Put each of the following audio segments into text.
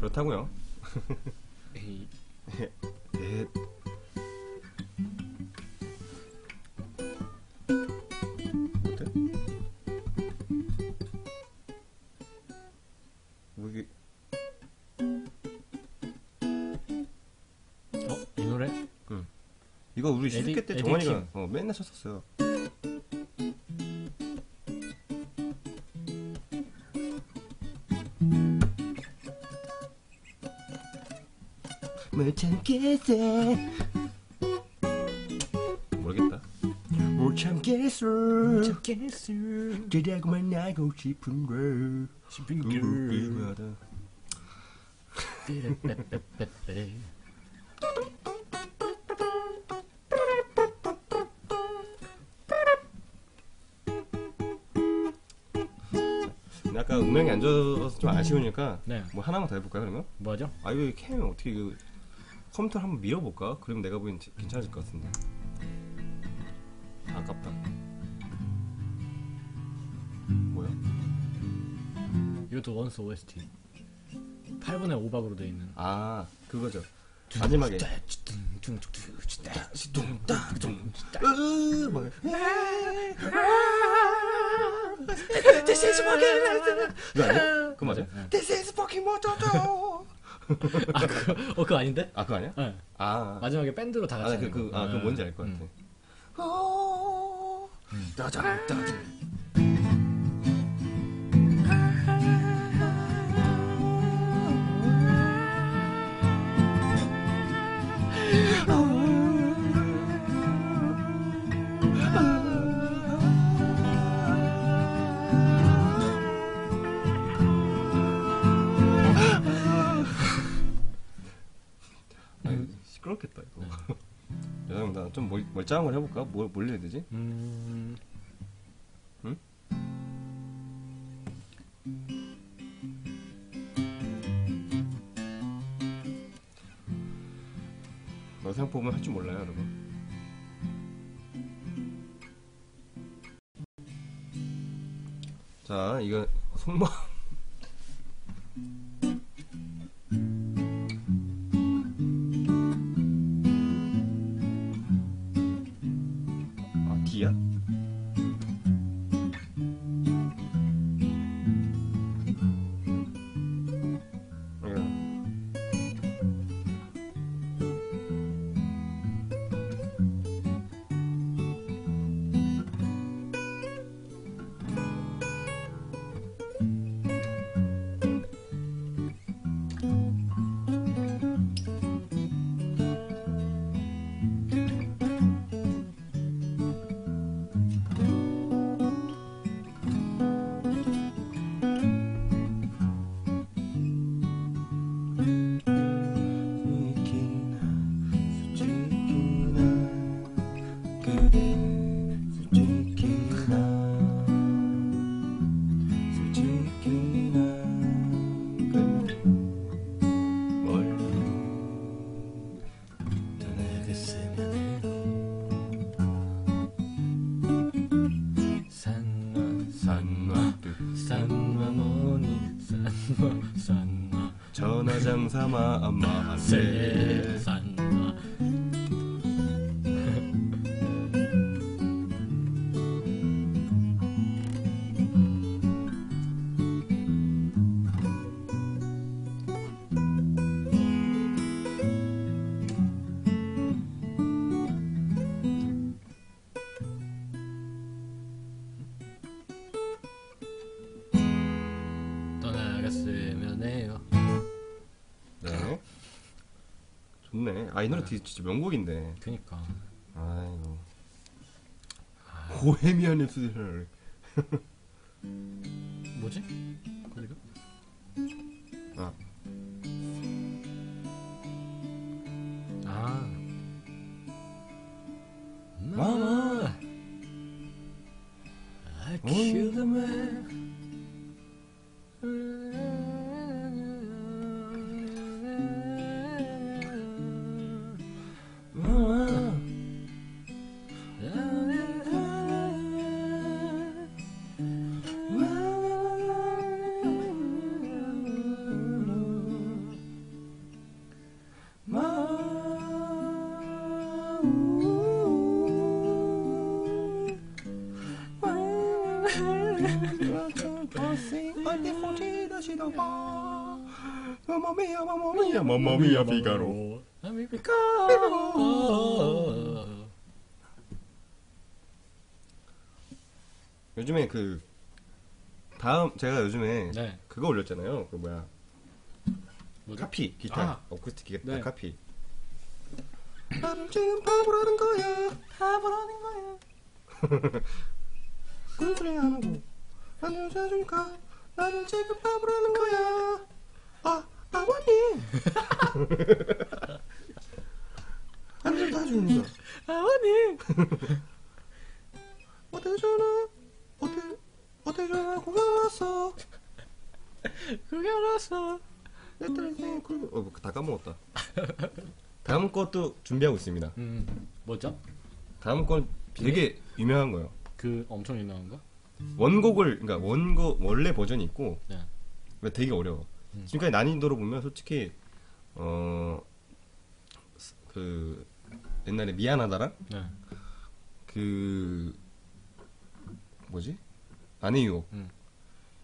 그렇다고요. 에이, 넷. 어때? 뭐 이게 어? 이 노래? 이거 우리 에디- 시스케 때 킴. 어, 맨날 쳤었어요. 못 참겠어? 모르겠다. 못 참겠어? 참겠어? 그대하고 만나고 싶은 궁금하다 삐레빼빼빼빼 근데 아까 음량이 안 좋아서 좀 아쉬우니까 네. 뭐 하나만 더 해볼까요 그러면? 뭐죠? 아 이거 캠 어떻게 이거 컴퓨터를 한번 밀어볼까? 그러면 내가 보기엔 괜찮을 것 같은데 아깝다 뭐야? 이것도 원스 OST 8분의 5박으로 되어 있는 아 그거죠 마지막에 This is fucking 이거 아니야? 그거 맞아? This is fucking 모토토 아 그거 어 그거 아닌데? 아 그거 아니야? 네. 아, 마지막에 밴드로 다 같이 아, 그, 하는 그, 거. 아, 그 네. 뭔지 알것 음. 같아. 오, 따장, 따장. 시끄럽겠다 이거. 여성 나좀 멀쩡한 걸 해볼까? 뭘, 뭘 해야 되지? 음... 응? 여성 보면 할 줄 몰라요, 여러분. 자, 이거 속마 전화장사마 안마. 세 산마 좋네. 아, 이 노래 되게 진짜 명곡인데. 그니까 아이고. 보헤미안 랩소디를. 뭐지? 거기가? 아, 아 마마. I killed a man 마마미야 마마미야 마마미야 피가로. 아미비카. 요즘에 그 다음 제가 요즘에 네. 그거 올렸잖아요. 그 뭐야 뭐죠? 카피 기타 아. 어쿠스틱 기타 네. 카피. 나를 지금 바보라는 거야. 바보라는 거야. 꿈소리 안 하고 나를 사줄까? 나를 지금 바보라는 거야. 아 아버님. 사주는 거. 아버님. 어때 전화? 어때 어때 전화 공연 왔어? 그게 알았어. 내딸 생일 그 어, 다 까먹었다. 다음 것도 준비하고 있습니다. 음. 뭐죠? 다음 건 되게 유명한 거예요. 그 엄청 유명한 거? 원곡을 그러니까 원곡 원래 버전이 있고 네. 근데 되게 어려워. 음. 지금까지 난이도로 보면 솔직히 어 그 옛날에 미안하다랑 네. 그 뭐지 아내 유혹 음.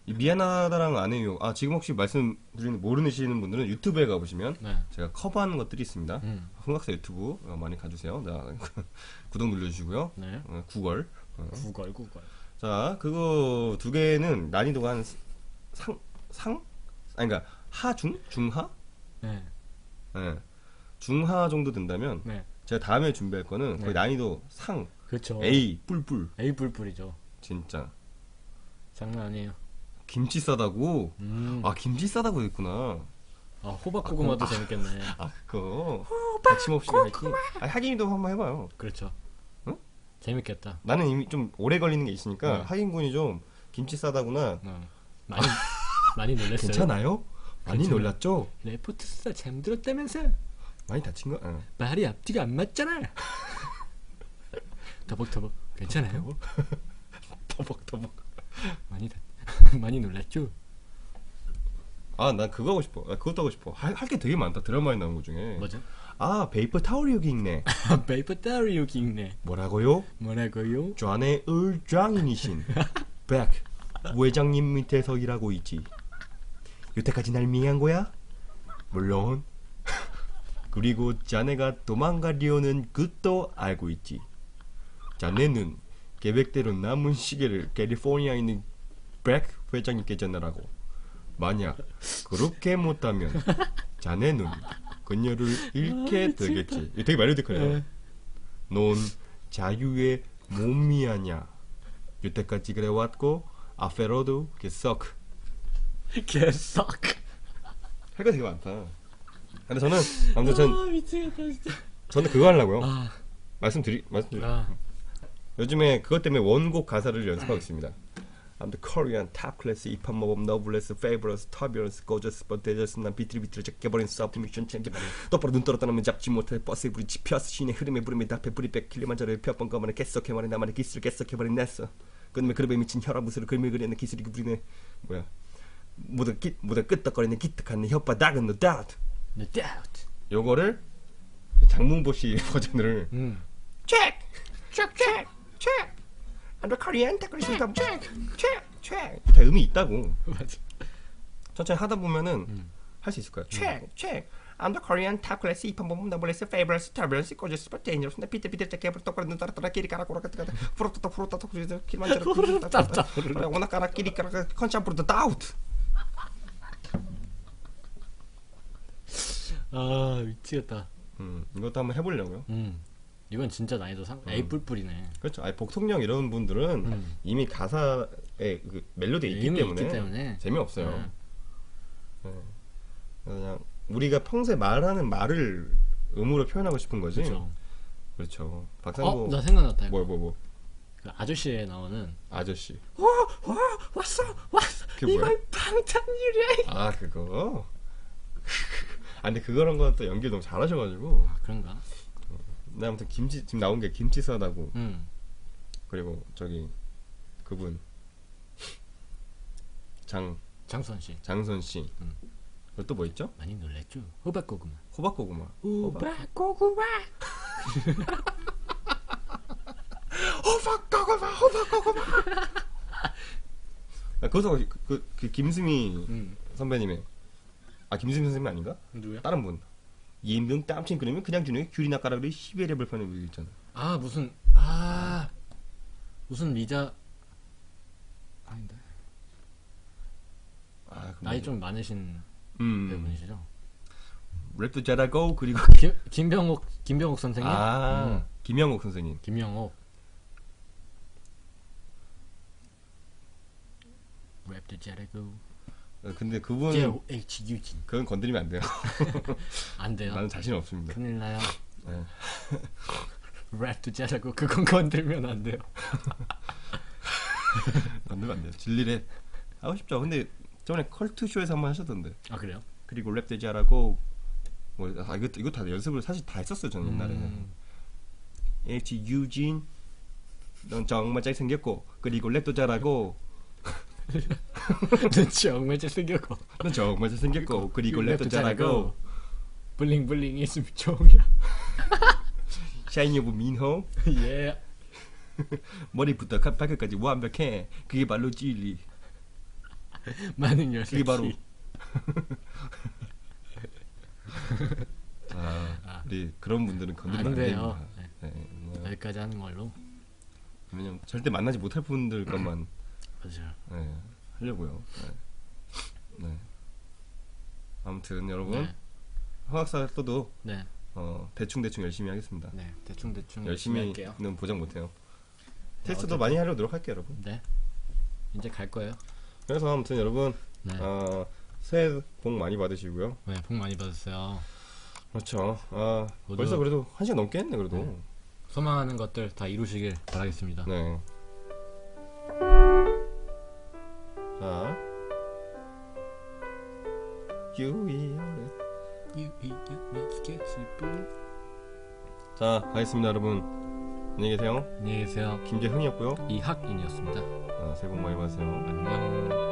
이 미안하다랑 아내 유혹 아 지금 혹시 말씀드리는 모르시는 분들은 유튜브에 가보시면 네. 제가 커버하는 것들이 있습니다. 음. 흥각사 유튜브 어, 많이 가주세요. 자, 구독 눌러주시고요. 네. 어, 구걸. 어. 구걸 구걸. 자, 그거 두 개는 난이도가 한 상, 상? 아니, 그러니까 하중? 중하? 네. 예. 중하 정도 된다면 네. 제가 다음에 준비할 거는 거의 네. 난이도 상, 그렇죠. A, 뿔뿔. A 뿔뿔이죠. 진짜. 장난 아니에요. 김치 싸다고? 음. 아, 김치 싸다고 했구나. 아 호박고구마도 재밌겠네. 아, 그거. 거침없이 할지. 아, 하긴이도 한번 해봐요. 그렇죠. 응? 재밌겠다. 나는 이미 좀 오래 걸리는 게 있으니까 네. 하긴군이 좀 김치 싸다구나. 어. 많이 많이 놀랬어요. 괜찮아요? 많이 괜찮아요. 놀랐죠? 레포트 수사 잠들었다면서 많이 다친 거? 어. 말이 앞뒤가 안 맞잖아. 더벅더벅 괜찮아요? 터벅터벅. 많이 다, 많이 놀랐죠? 아, 난 그거 하고 싶어. 나 그것도 하고 싶어. 할 게 되게 많다. 드라마에 나온 것 중에. 뭐죠? 아, 베이퍼 타월이 여기 있네. 베이퍼 따리 여기 있네. 뭐라고요? 뭐라고요? 좌네 을장인이신 백 부회장님 밑에서 일하고 있지. 여태까지 날 미행한 거야? 물론. 그리고 자네가 도망가려는 그것도 알고 있지. 자네는 계획대로 남은 시계를 캘리포니아에 있는 백 회장님께 전달하고 만약 그렇게 못하면 자네는 그녀를 잃게 되겠지. 이거 되게 말로디컬해요. 네. 넌 자유의 몸이 아냐. 여태까지 그래왔고 앞으로도 계속 개썩. 할거 되게 많다. 근데 저는 아무튼 전 아 미치겠다 진짜. 저는 그거 하려고요. 아, 말씀드리 말씀드리. 아 요즘에 그것 때문에 원곡 가사를 연습하고 있습니다. I'm the Korean top class. 입한 모범 noblest fabulous turbulence gorgeous but dangerous 난 비틀 비틀 제껴버린 submission 챙겨 똑바로 눈 떨었다 면 잡지 못해. 버스에 불이 지펴서 신의 흐름에 부름에 답해 불이 백 킬리만자로의 펴번 거만에 개썩해버린 나만의 기술을 개썩해버린 냈어. 그놈의 그룹에 미친 혈압무스를 그림을 그리는 기술이 부리네. 뭐야? 모두 기, 모두 끄떡거리는 기특한 내 혓바닥은 no doubt no doubt. 요거를 장문보시 버전을 음. Check, check, check. 다 의미 있다고. 맞아. 천천히 하다 보면은 음. 할수 있을 거야. check, check. I'm the Korean top class 이판 보면 너블레스 favorite turbulence gorgeous but dangerous 나 피트 피트 짝게 똑바로 눈 따라 끼리 까라 꼬라 까라 프로토토 프로토토 프로토 킬만자로 오나 까라 끼리 까라 컨차 프로토 다우트 아 미치겠다. 음 이것도 한번 해보려고요. 음. 이건 진짜 난이도 상 A 뿔뿔이네. 그렇죠. 아니 복통령 이런 분들은 음. 이미 가사에 그 멜로디에 있기 때문에, 있기 때문에. 재미없어요. 네. 네. 그냥 우리가 평소에 말하는 말을 음으로 표현하고 싶은 거지. 그렇죠. 그렇죠. 박상구 어, 나 생각났다. 뭐 뭐 뭐. 그 아저씨에 나오는 아저씨. 왔어 왔어 그게 뭐야? 방탄유리 아 그거. 아 근데 그거랑 거또 연기 너무 잘하셔가지고. 그런가? 나 아무튼 김치 지금 나온 게 김치 싸다고 음 그리고 저기 그분 장 장수원 씨 장선 씨. 음. 그리고 또뭐 있죠? 많이 놀랬죠? 호박고구마 호박고구마. 호박고구마 호박고구마 호박고구마 아, 거기서 그, 그, 그 김수미 음. 선배님의 아 김수미 선생님 아닌가? 누구야? 다른 분. 이인병 땀친 그러면 그냥 주는 귤이나 까라그리 시베리아 벌판에 물 있잖아. 아 무슨 아 무슨 리자 아닌데 아, 나이 좀 많으신 음. 배우분이시죠? 랩도 잘하고 그리고 김 김병옥 김병옥 선생님? 아 음. 김영옥 선생님. 김영옥 랩도 잘하고 어, 근데 그분 J H 유진 그건 건드리면 안 돼요. 안 돼요? 나는 자신 없습니다. 큰일 나요. 네. 랩도 잘하고 그건 건들면 안 돼요. 건드리면 안 돼요. 진리랩 하고 싶죠. 근데 저번에 컬트 쇼에서 한 번 하셨던데. 아 그래요? 그리고 랩도 잘하고 뭐 아, 이거 이거 다 연습을 사실 다 했었어요. 저는 옛날에. 음, H 유진 넌 정말 잘 생겼고 그리고 랩도 잘하고 눈치 정말 잘생겼고 넌 정말 잘생겼고 그리고 랩도 잘하고 블링블링 있으면 좋냐? 샤이니 오브 민호 예. 머리부터 카- 발끝까지 완벽해 그게 바로 진리 많은 열쇠. 그게 바로 아, 우리 그런 분들은 건드리면 안 안 돼요. 네. 네, 뭐, 여기까지 하는 걸로. 왜냐면 절대 만나지 못할 분들 것만 맞아요. 네, 하려고요 네. 네. 아무튼 여러분 네. 화학사 또도 네. 어, 대충 대충 열심히 하겠습니다 네. 대충 대충 열심히는 할게요. 보장 못해요 네, 테스트도 어쨌든. 많이 하려 노력할게요 여러분 네. 이제 갈 거예요. 그래서 아무튼 여러분 네. 어, 새해 복 많이 받으시고요 네. 복 많이 받으세요. 그렇죠 아, 벌써 그래도 한 시간 넘게 했네 그래도 네. 소망하는 것들 다 이루시길 바라겠습니다. 네. 자, 가겠습니다, 여러분. 안녕히 계세요. 안녕히 계세요. 김재흥이었고요. 이학인이었습니다. 아, 새해 복 많이 받으세요. 안녕.